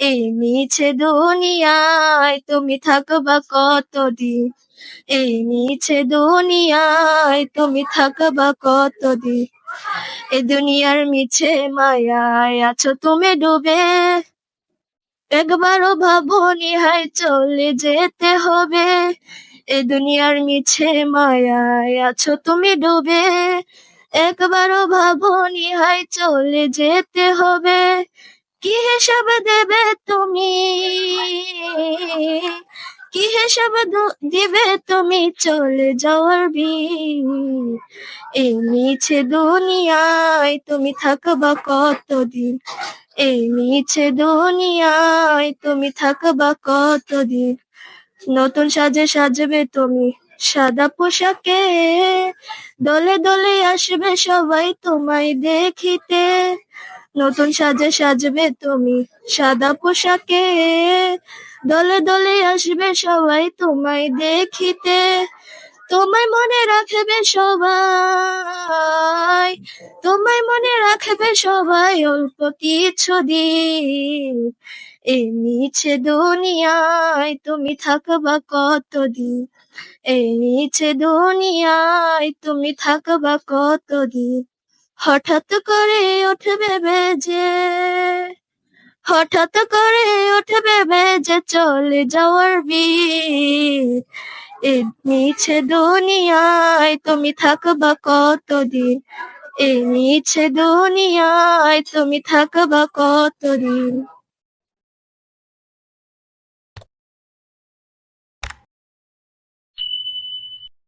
এই মিছে দুনিয়ায়, তুমি থাকবা কতদিন? এই মিছে দুনিয়ায়, তুমি থাকবা কতদিন? এই দুনিয়ার মিছে মায়ায় আছো তুমি ডুবে। একবারও ভাবনি হাই চলে যেতে হবে। এ দুনিয়ার মিছে মায়ায় আছো তুমি ডুবে। একবারও ভাবনি হাই চলে যেতে হবে। কি হিসাব দেবে তুমি? কি হিসাব দিবে তুমি? চলে যাওয়ার বি এই মিছে দুনিয়ায় তুমি থাকবা কতদিন? এই মিছে দুনিয়ায় তুমি থাকবা কতদিন? নতুন সাজে সাজবে তুমি সাদা পোশাকে। দলে দলে আসবে সবাই তোমায় দেখিতে। নতুন সাজে সাজবে তুমি সাদা পোশাকে। দলে দলে আসবে সবাই তোমায় দেখিতে, তোমায় মনে রাখবে সবাই, তোমায় মনে রাখবে সবাই অল্প কিছু দিন মিছে দুনিয়ায় তুমি থাকবা কতদিন? এই মিছে দুনিয়ায় তুমি থাকবা কতদিন? হঠাৎ করে উঠবে বেজে, হঠাৎ করে উঠবে বেজে চলে যাওয়ার বীর। এই নিচে দুনিয়ায় তুমি থাকবা কতদিন? এ নিচে দুনিয়ায় তুমি থাকবা কতদিন?